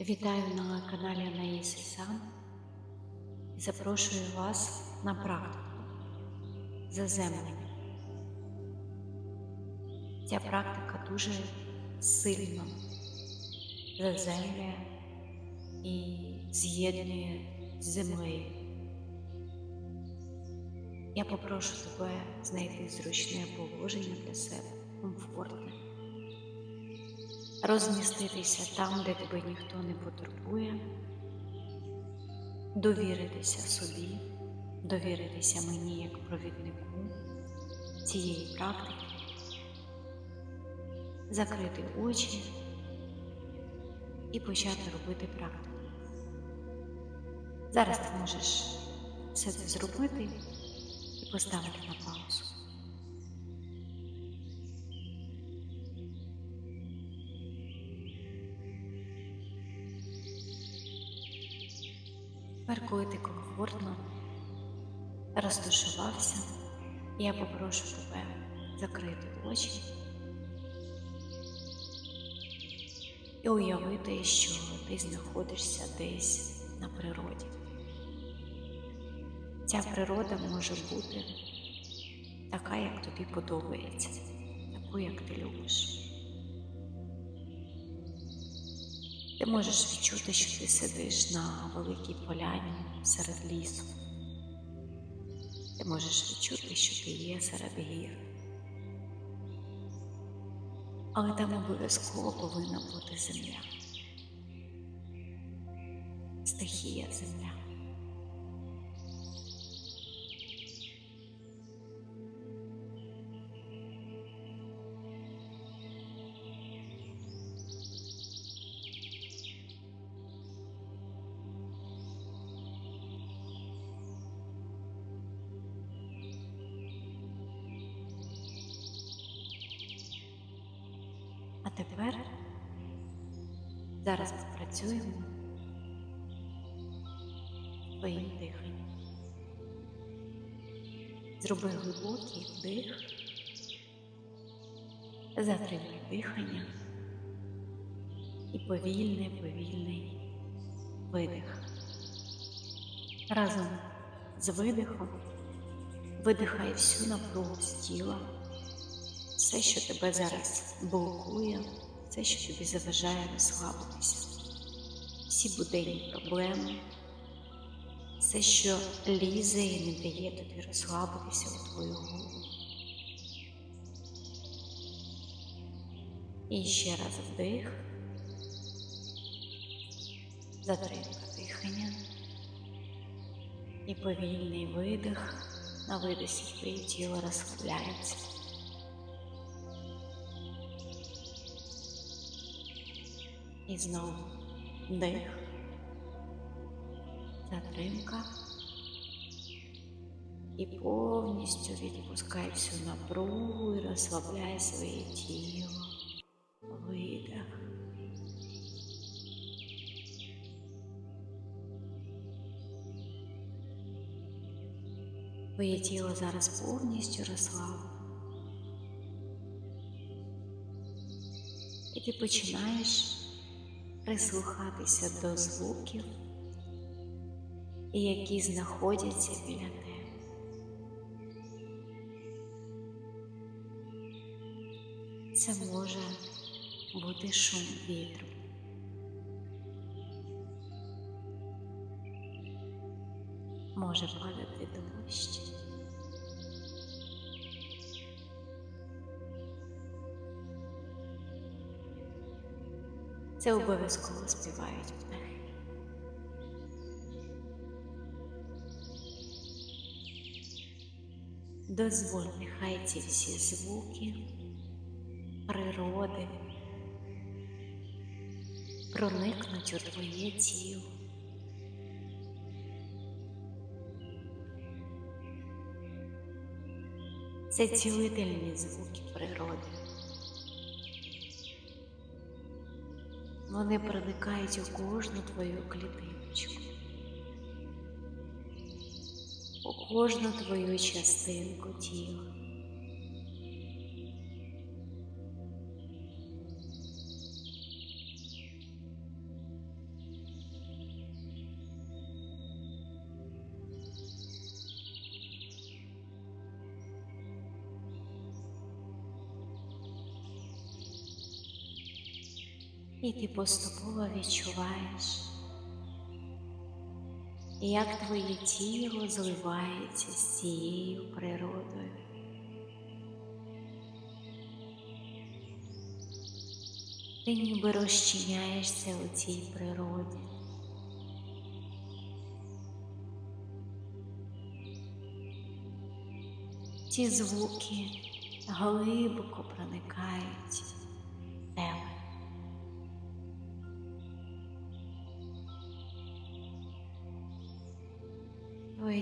Вітаю на каналі Анаїси Сам і запрошую вас на практику заземлення. Ця практика дуже сильно заземлює і з'єднує з землею. Я попрошу тебе знайти зручне положення для себе, комфортне розміститися там, де тебе ніхто не потурбує, довіритися собі, довіритися мені як провіднику цієї практики, закрити очі і почати робити практику. Зараз ти можеш все це зробити і поставити на паузу. Коли ти комфортно розташувався, я попрошу тебе закрити очі і уявити, що ти знаходишся десь на природі. Ця природа може бути така, як тобі подобається, таку, як ти любиш. Ти можеш відчути, що ти сидиш на великій поляні серед лісу. Ти можеш відчути, що ти є серед гір. Але там обов'язково повинна бути земля. Стихія земля. Тепер зараз попрацюємо з твоїм диханням. Зроби глибокий вдих, затримай дихання і повільний, повільний видих. Разом з видихом видихай всю напругу з тіла все, що тебе зараз блокує, все, що тобі заважає розслабитися, всі буденні проблеми, все, що лізе і не дає тобі розслабитися у твою голову. І ще раз вдих, затримка дихання і повільний видих. На видосі твоє тіло розслабляється. І знову дих, затримка. І повністю відпускай всю напругу і розслабляй своє тіло. Видих. Твоє тіло зараз повністю розслаблене. І ти починаєш прислухатися до звуків, які знаходяться біля тебе. Це може бути шум вітру. Може падати дощ. Це обов'язково співають птахи. Дозволь, нехай ці всі звуки природи проникнуть у твоє тіло. Це цілительні звуки природи. Вони проникають у кожну твою клітиночку, у кожну твою частинку тіла. І ти поступово відчуваєш, як твоє тіло зливається з цією природою. Ти ніби розчиняєшся у цій природі. Ці звуки глибоко проникають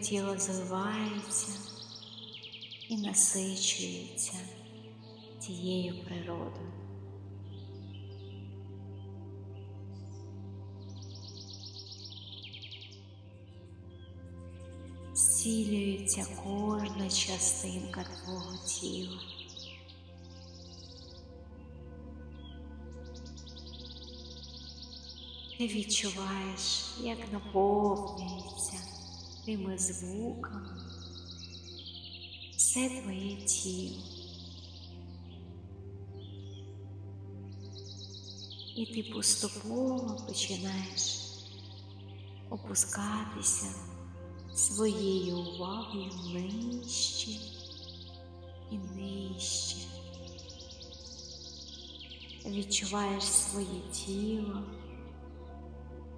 тіло зливається і насичується цією природою. Зцілюється кожна частинка твого тіла. Ти відчуваєш, як наповнюється тими звуками все твоє тіло. І ти поступово починаєш опускатися своєю увагою нижче і нижче. Відчуваєш своє тіло,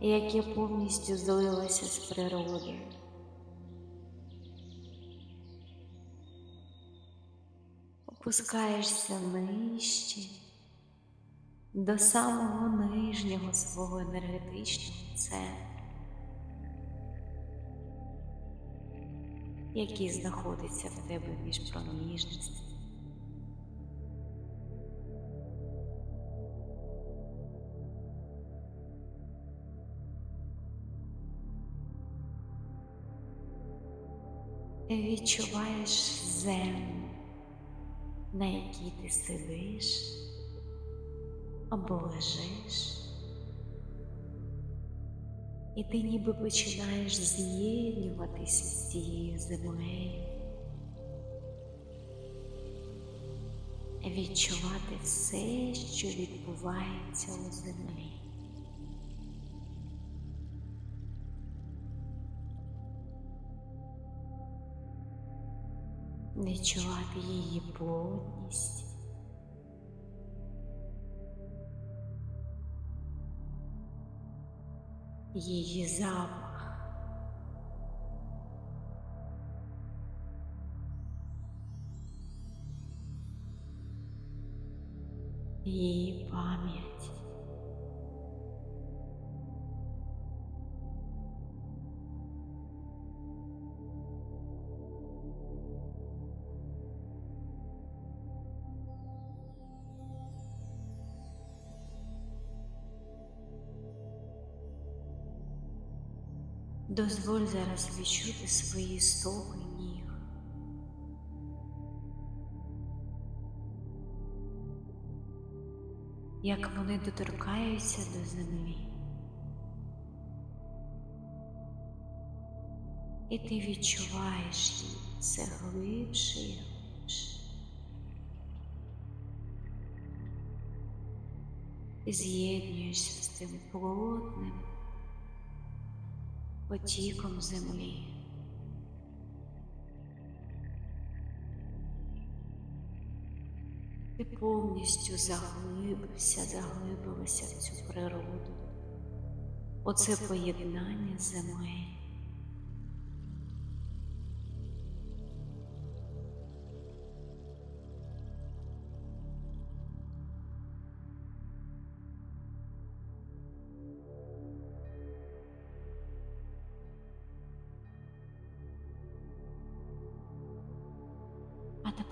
яке повністю злилося з природою. Опускаєшся нижче до самого нижнього свого енергетичного центру. який знаходиться в тебе між проміжності. Ти відчуваєш землю, на якій ти сидиш або лежиш. І ти ніби починаєш з'єднюватися з цією землею, відчувати все, що відбувається у землі. Відчувати її плотність. її запах. Дозволь зараз відчути свої стопи ніг. Як вони доторкаються до землі. І ти відчуваєш її все глибше і глибше. Ти з'єднуєшся з тим плотним потіком землі. Ти повністю заглибився, заглибилася в цю природу, оце поєднання з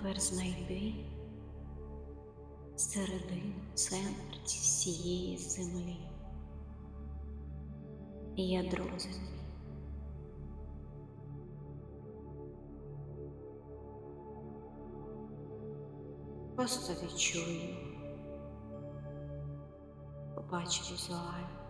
тепер знайди середину, центр всієї землі, ядро землі. Просто відчую, побач візуально.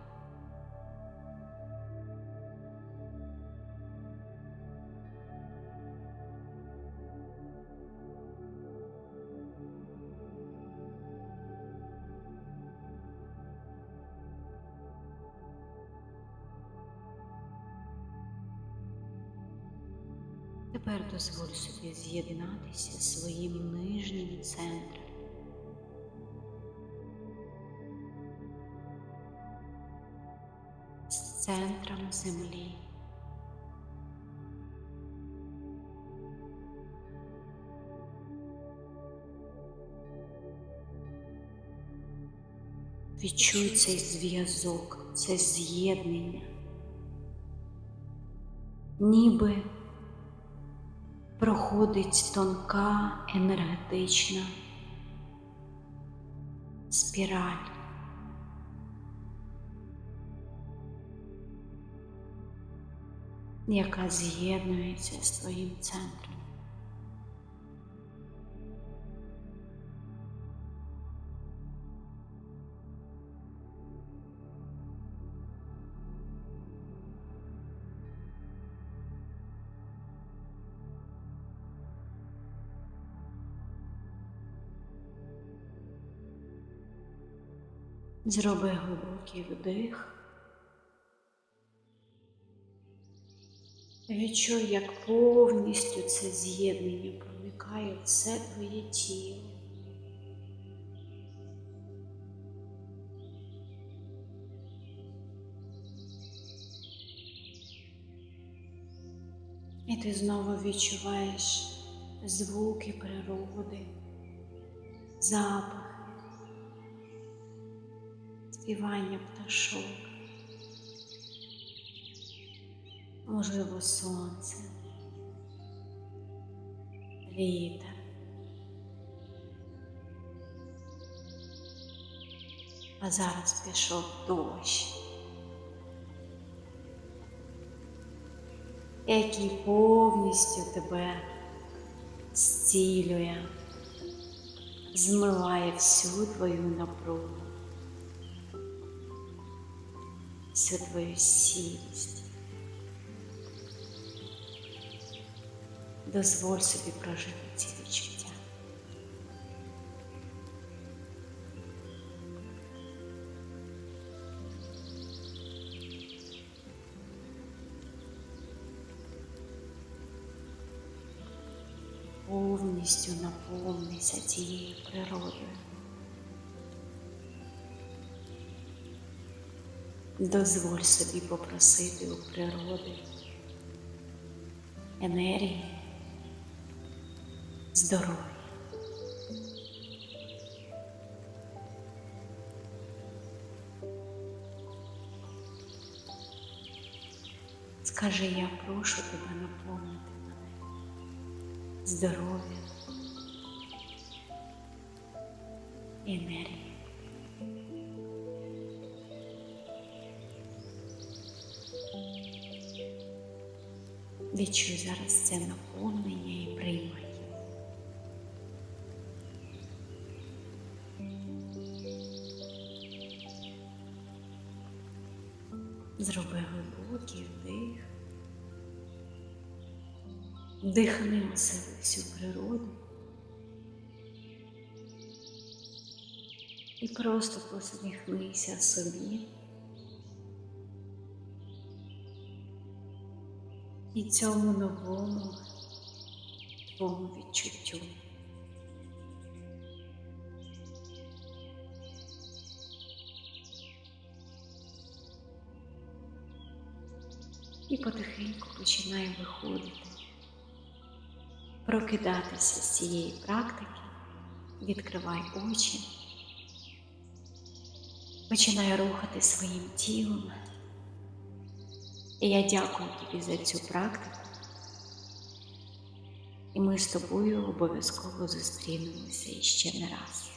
Тепер дозволь собі з'єднатися зі своїм нижнім центром. З центром землі. Відчуй цей зв'язок, це з'єднання, ніби проходить тонка енергетична спіраль. яка з'єднується з твоїм центром. Зроби глибокий вдих. Відчуй, як повністю це з'єднання проникає все твоє тіло. І ти знову відчуваєш звуки природи, запахи, співання пташок. можливо, сонце, вітер. А зараз пішов дощ, який повністю тебе зцілює, змиває всю твою напругу, всю твою сілість. Дозволь собі прожити ці відчуття. Повністю наповнися цією природою. Дозволь собі попросити у природи енергії здоров'я. Скажи, я прошу тебе наповнити мене здоров'я, енергії. Відчуй зараз це наповнення і приймай. Зроби глибокий вдих. Вдихни у себе всю природу. І просто посміхнися собі. І цьому новому твому відчуттю. і потихеньку починає виходити, прокидатися з цієї практики, відкривай очі, починай рухати своїм тілом. І я дякую тобі за цю практику. І ми з тобою обов'язково зустрінемося іще не раз.